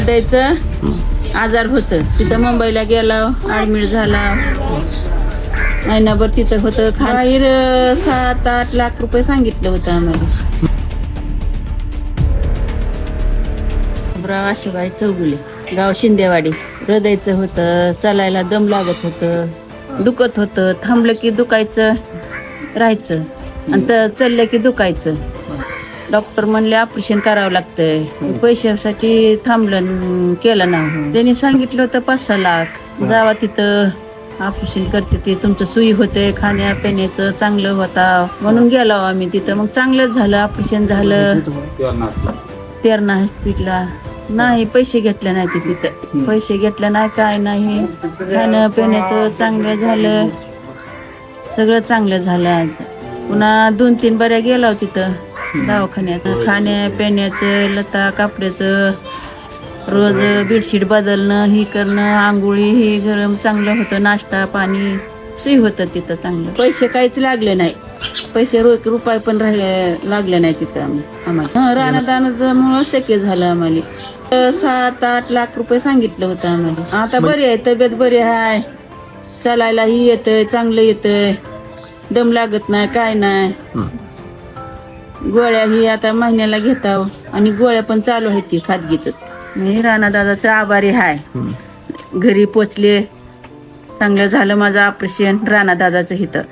द्यायचं आजार होतं. तिथं मुंबईला गेला ऍडमिट झाला. महिनाभर तिथं होतं. खा- सात आठ लाख रुपये सांगितलं होतं आम्हाला. ब्राव चौगुले गाव शिंदेवाडी. हृदयचं होतं चालायला दम लागत होतं दुखत होतं. थांबलं की दुखायचं राहायचं. आणि तर चाललं की दुखायचं. डॉक्टर म्हणले ऑपरेशन करावं लागतंय. पैशासाठी थांबलं केलं ना. त्यांनी सांगितलं होतं पाच सहा लाख. जावा तिथं ऑपरेशन करते ते तुमचं सुई होते खाण्या पिण्याचं चांगलं होता. म्हणून गेलो आम्ही तिथं. मग चांगलंच झालं ऑपरेशन झालं. तेरणा हॉस्पिटलला. नाही पैसे घेतले नाही ते तिथं पैसे घेतले नाही काय नाही. खाणं पिण्याचं चांगलं झालं. सगळं चांगलं झालं आज. पुन्हा दोन तीन बऱ्या गेलो तिथं. दवाखान्यात. खाण्या पिण्याचं लता कापड्याचं रोज बेडशीट बदलणं ही करणं आंघोळी हे गरम चांगलं होतं. नाश्ता पाणी सोयी होतं तिथं चांगलं. पैसे काहीच लागले नाही. पैसे रोज रुपये पण राहिले लागले नाही तिथं आम्ही. आम्हाला. राहणं शक्य झालं आम्हाला. सात आठ लाख रुपये सांगितलं होतं आम्हाला. आता बरी आहे तब्येत बरी आहे. चालायलाही येतंय चांगलं येतंय. दम लागत नाही काय नाही. गोळ्या ही आता महिन्याला घेताव आणि गोळ्या पण चालू आहेत ती खादगीच मी राणा दादाचं आभारी आहे घरी पोचले. चांगलं झालं माझं ऑपरेशन राणा दादाचं इथं.